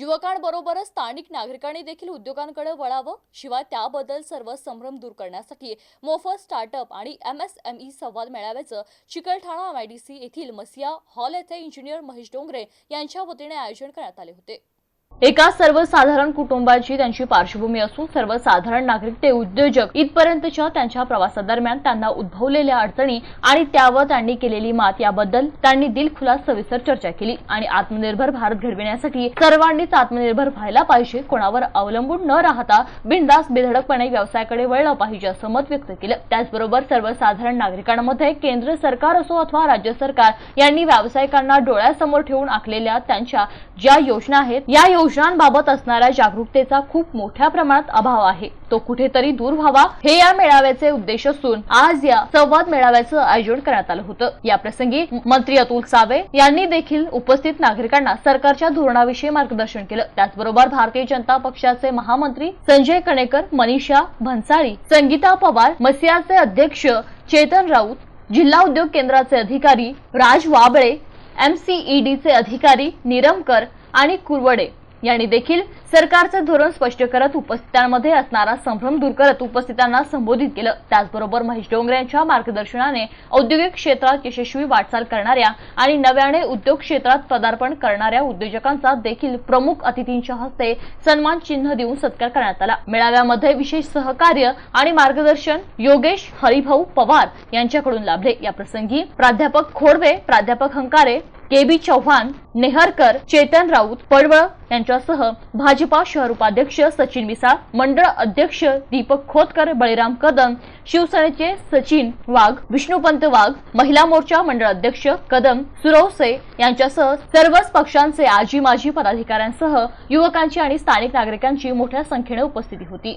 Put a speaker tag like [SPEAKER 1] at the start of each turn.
[SPEAKER 1] युवकांबरोबरच स्थानिक नागरिकांनी देखील उद्योगांकडे वळावं. शिवाय त्याबद्दल सर्व संभ्रम दूर करण्यासाठी मोफत स्टार्टअप आणि एम एस एम ई संवाद मेळाव्याचं चिकलठाणा एमआयडीसी येथील मसिया हॉल येथे इंजिनियर महेश डोंगरे यांच्या वतीने आयोजन करण्यात आले होते. एका सर्वसाधारण कुटुंबाची त्यांची पार्श्वभूमी असून सर्वसाधारण नागरिक ते उद्योजक इथपर्यंतच्या त्यांच्या प्रवासादरम्यान त्यांना उद्भवलेल्या अडचणी आणि त्यावर त्यांनी केलेली मात याबद्दल त्यांनी दिलखुलास सविस्तर चर्चा केली आणि आत्मनिर्भर भारत घडविण्यासाठी सर्वांनीच आत्मनिर्भर व्हायला पाहिजे कोणावर अवलंबून न राहता बिनदास बेधडकपणे व्यवसायाकडे वळलं पाहिजे असं मत व्यक्त केलं. त्याचबरोबर सर्वसाधारण नागरिकांमध्ये केंद्र सरकार असो अथवा राज्य सरकार यांनी व्यावसायिकांना डोळ्यासमोर ठेवून आखलेल्या त्यांच्या ज्या योजना आहेत या योजनांबाबत असणाऱ्या जागरूकतेचा खूप मोठ्या प्रमाणात अभाव आहे. तो कुठेतरी दूर व्हावा हे या मेळाव्याचे उद्देश असून आज या संवाद मेळाव्याचं आयोजन करण्यात आलं होतं. या प्रसंगी मंत्री अतुल सावे यांनी देखील उपस्थित नागरिकांना सरकारच्या धोरणाविषयी मार्गदर्शन केलं. त्याचबरोबर भारतीय जनता पक्षाचे महामंत्री संजय कणेकर मनीषा भन्साळी संगीता पवार मसियाचे अध्यक्ष चेतन राऊत जिल्हा उद्योग केंद्राचे अधिकारी राज वाबळे एमसीईडीचे अधिकारी निरमकर आणि कुरवडे यांनी देखील सरकारचं धोरण स्पष्ट करत उपस्थितांमध्ये असणारा संभ्रम दूर करत उपस्थितांना संबोधित केलं. त्याचबरोबर महेश डोंगरे यांच्या मार्गदर्शनाने औद्योगिक क्षेत्रात यशस्वी वाटचाल करणाऱ्या आणि नव्याने उद्योग क्षेत्रात पदार्पण करणाऱ्या उद्योजकांचा देखील प्रमुख अतिथींच्या हस्ते सन्मान चिन्ह देऊन सत्कार करण्यात आला. मेळाव्यामध्ये विशेष सहकार्य आणि मार्गदर्शन योगेश हरिभाऊ पवार यांच्याकडून लाभले. याप्रसंगी प्राध्यापक खोडवे प्राध्यापक हंकारे के बी चव्हाण नेहरकर चेतन राऊत पडवळ यांच्यासह भाजपा शहर उपाध्यक्ष सचिन मिसाळ मंडळ अध्यक्ष दीपक खोतकर बळीराम कदम शिवसेनेचे सचिन वाघ विष्णुपंत वाघ महिला मोर्चा मंडळ अध्यक्ष कदम सुरवसे यांच्यासह सर्वच पक्षांचे आजी माजी पदाधिकाऱ्यांसह युवकांची आणि स्थानिक नागरिकांची मोठ्या संख्येने उपस्थिती होती.